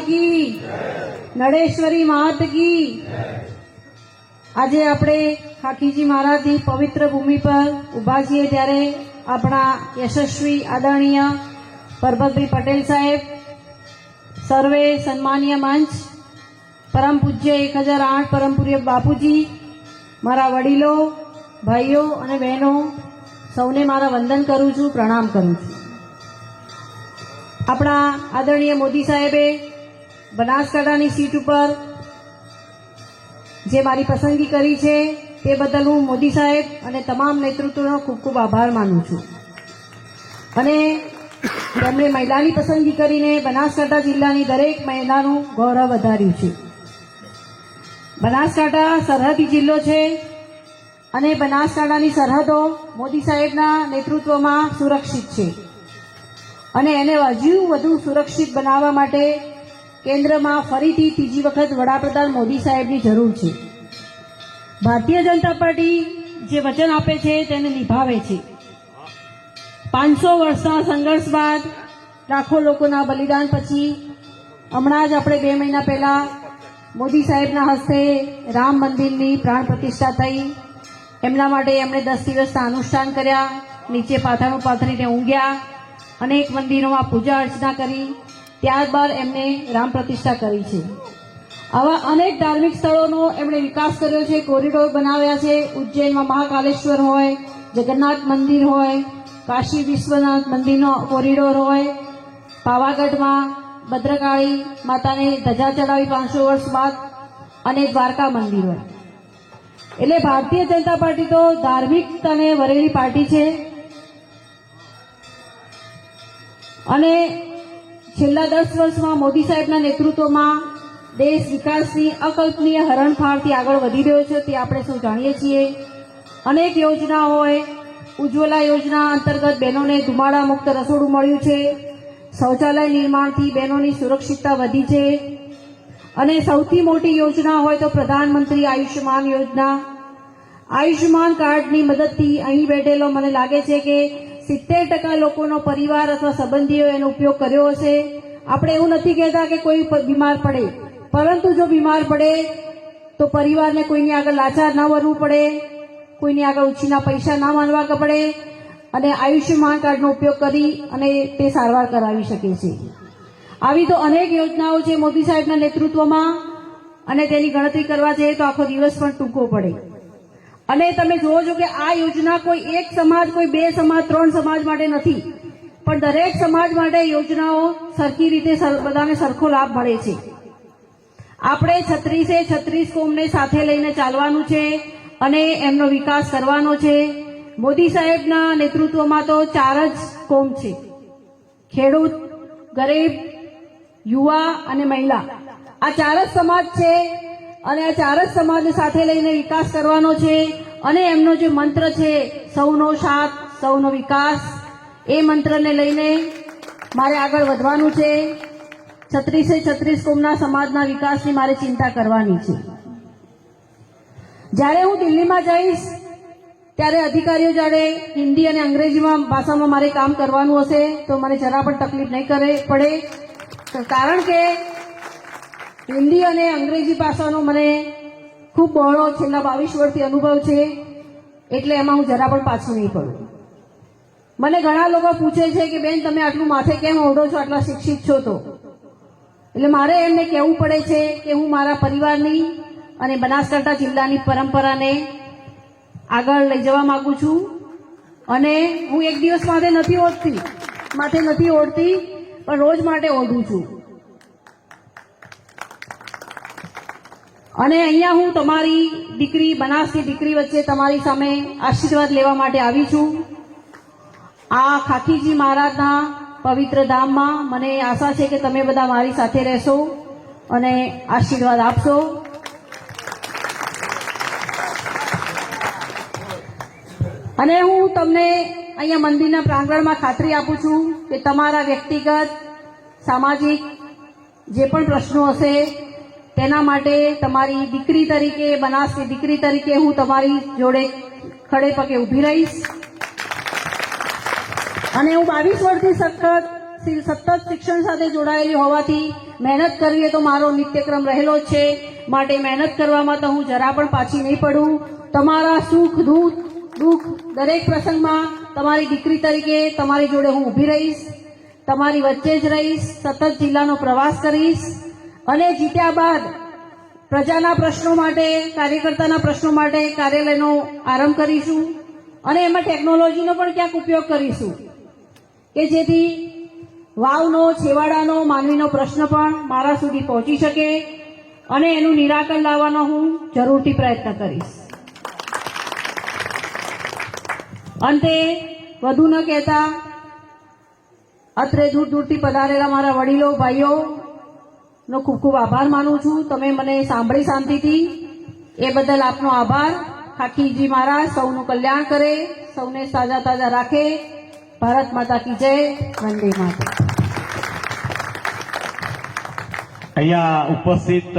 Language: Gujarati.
કી નડેશ્વરી માત કી આજે આપણે ખાખીજી મહારાજની પવિત્ર ભૂમિ પર ઊભા છીએ ત્યારે આપણા યશસ્વી આદરણીય પરબતભાઈ પટેલ સાહેબ, સર્વે સન્માનીય મંચ, પરમ પૂજ્ય એક હજાર આઠ પરમ પૂજ્ય બાપુજી, મારા વડીલો, ભાઈઓ અને બહેનો, સૌને મારા વંદન કરું છું, પ્રણામ કરું છું. આપણા આદરણીય મોદી સાહેબે બનાસકાંઠાની સીટ ઉપર જે મારી પસંદગી કરી છે તે બદલ હું મોદી સાહેબ અને તમામ નેતૃત્વનો ખૂબ ખૂબ આભાર માનું છું. અને તેમણે મહિલાની પસંદગી કરીને બનાસકાંઠા જિલ્લાની દરેક મહિલાનું ગૌરવ વધાર્યું છે. બનાસકાંઠા સરહદી જિલ્લો છે અને બનાસકાંઠાની સરહદો મોદી સાહેબના નેતૃત્વમાં સુરક્ષિત છે. અને એને હજુ વધુ સુરક્ષિત બનાવવા માટે કેન્દ્રમાં ફરીથી ત્રીજી વખત વડાપ્રધાન મોદી સાહેબની જરૂર છે. ભારતીય જનતા પાર્ટી જે વચન આપે છે તેને નિભાવે છે. પાંચસો વર્ષના સંઘર્ષ બાદ લાખો લોકોના બલિદાન પછી હમણાં જ આપણે બે મહિના પહેલા મોદી સાહેબના હસ્તે રામ મંદિરની પ્રાણ પ્રતિષ્ઠા થઈ. એમના માટે એમણે દસ દિવસના અનુષ્ઠાન કર્યા. નીચે પાથરણું પાથરીને ઊંઘ્યા. અનેક મંદિરોમાં પૂજા અર્ચના કરી. ત્યારબાદ એમને રામ પ્રતિષ્ઠા કરી છે. આવા અનેક ધાર્મિક સ્થળોનો એમણે વિકાસ કર્યો છે, કોરિડોર બનાવ્યા છે, ઉજ્જૈનમાં મહાકાલેશ્વર હોય, જગન્નાથ મંદિર હોય, કાશી વિશ્વનાથ મંદિરનો કોરિડોર હોય, પાવાગઢમાં ભદ્રકાળી માતાને ધજા ચડાવી પાંચસો વર્ષ બાદ અને દ્વારકા મંદિર હોય. એટલે ભારતીય જનતા પાર્ટી તો ધાર્મિકતાને વરેલી પાર્ટી છે. અને છેલ્લા દસ વર્ષમાં મોદી સાહેબના નેતૃત્વમાં દેશ વિકાસની અકલ્પનીય હરણફાળથી આગળ વધી રહ્યો છે તે આપણે સૌ જાણીએ છીએ. અનેક યોજના હોય ઉજ્જવલા યોજના અંતર્ગત બહેનોને ધુમાડા મુક્ત રસોડું મળ્યું છે. શૌચાલય નિર્માણથી બહેનોની સુરક્ષિતતા વધી છે. અને સૌથી મોટી યોજના હોય તો પ્રધાનમંત્રી આયુષ્યમાન યોજના. આયુષ્યમાન કાર્ડની મદદથી અહીં બેઠેલો મને લાગે છે કે સિત્તેર ટકા લોકોનો પરિવાર અથવા સંબંધીઓ એનો ઉપયોગ કર્યો હશે. આપણે એવું નથી કહેતા કે કોઈ બીમાર પડે. પરંતુ જો બીમાર પડે, તો પરિવારને કોઈની આગળ લાચાર ન બનવું પડે. કોઈની આગળ ઉછીના પૈસા ના માનવા પડે. અને આયુષ્યમાન કાર્ડનો ઉપયોગ કરી અને તે સારવાર કરાવી શકે છે. આવી તો અનેક યોજનાઓ છે મોદી સાહેબના નેતૃત્વમાં અને તેની ગણતરી કરવા જઈએ તો આખો દિવસ પણ ટૂંકો પડે. અને તમે જુઓ છો કે આ યોજના કોઈ એક સમાજ, કોઈ બે સમાજ, ત્રણ સમાજ માટે નથી. પણ દરેક સમાજ માટે યોજનાઓ સરખી રીતે બધાને સરખો લાભ મળે છે. આપણે છત્રીસે છત્રીસ કોમને સાથે લઈને ચાલવાનું છે અને એમનો વિકાસ કરવાનો છે. મોદી સાહેબના નેતૃત્વમાં તો ચાર જ કોમ છે. ખેડૂત, ગરીબ, યુવા અને મહિલા. આ ચાર જ સમાજ છે. અને આ ચાર જ સમાજને સાથે લઈને વિકાસ કરવાનો છે. અને એમનો જે મંત્ર છે, સૌનો સાથ, સૌનો વિકાસ એ મંત્રને લઈને મારે આગળ વધવાનું છે. છત્રીસે છત્રીસ કોમના સમાજના વિકાસની મારે ચિંતા કરવાની છે. જ્યારે હું દિલ્હીમાં જઈશ, ત્યારે અધિકારીઓ જાણે હિન્દી અને અંગ્રેજીમાં ભાષામાં મારે કામ કરવાનું હશે, તો મને જરા પણ તકલીફ નહીં કરે, પડે. કારણ કે હિન્દી અને અંગ્રેજી ભાષાનો મને ખૂબ બહોળો છેલ્લા બાવીસ વર્ષથી અનુભવ છે, એટલે એમાં હું જરા પણ પાછું નહીં પડું મને ઘણા લોકો પૂછે છે કે, બેન, તમે આટલું માથે કેમ ઓઢો છો? આટલા શિક્ષિત છો તો? એટલે મારે એમને કહેવું પડે છે કે, હું મારા પરિવારની અને બનાસકાંઠા જિલ્લાની પરંપરાને આગળ લઈ જવા માગું છું અને હું એક દિવસ માટે નથી ઓઢતી, માથે નથી ઓઢતી, પણ રોજ માટે ઓઢું છું. અને અહીંયા હું તમારી દીકરી, બનાસની દીકરી વચ્ચે તમારી સામે આશીર્વાદ લેવા માટે આવી છું. આ ખાખીજી મહારાજના પવિત્ર ધામમાં મને આશા છે કે તમે બધા મારી સાથે રહેશો અને આશીર્વાદ આપશો. અને હું તમને અહીંયા મંદિરના પ્રાંગણમાં ખાતરી આપું છું કે તમારા વ્યક્તિગત, સામાજિક જે પણ પ્રશ્નો હશે તેના માટે તમારી દીકરી તરીકે, બનાસની દીકરી તરીકે હું તમારી જોડે ખડે પગે ઊભી રહીશ. અને હું બાવીસ વર્ષથી સતત સતત શિક્ષણ સાથે જોડાયેલી હોવાથી મહેનત કરવી તો મારો નિત્યક્રમ રહેલો છે. માટે મહેનત કરવામાં તો હું જરા પણ પાછી નહીં પડું. તમારા સુખ, દુઃખ દુઃખ દરેક પ્રસંગમાં તમારી દીકરી તરીકે તમારી જોડે હું ઊભી રહીશ. તમારી વચ્ચે જ રહીશ. સતત જિલ્લાનો પ્રવાસ કરીશ. અને જીત્યા બાદ પ્રજાના પ્રશ્નો માટે, કાર્યકર્તાના પ્રશ્નો માટે કાર્યાલયનો આરંભ કરીશું અને એમાં ટેકનોલોજીનો પણ ક્યાંક ઉપયોગ કરીશું. કે જેથી વાવનો, છેવાડાનો, માનવીનો પ્રશ્ન પણ મારા સુધી પહોંચી શકે અને એનું નિરાકરણ લાવવાનો હું જરૂરથી પ્રયત્ન કરીશ. અંતે વધુ ન કહેતા, અત્રે દૂર દૂરથી પધારેલા મારા વડીલો, ભાઈઓ નો ખૂબ ખૂબ આભાર માનું છું. તમે મને સાંભળી શાંતિથી. એ બદલ આપનો આભાર. ખાખીજી મહારાજ, સૌનું કલ્યાણ કરે, સૌને તાજા તાજા રાખે. ભારત માતા કી જય. વંદે માતા અહીંયા ઉપસ્થિત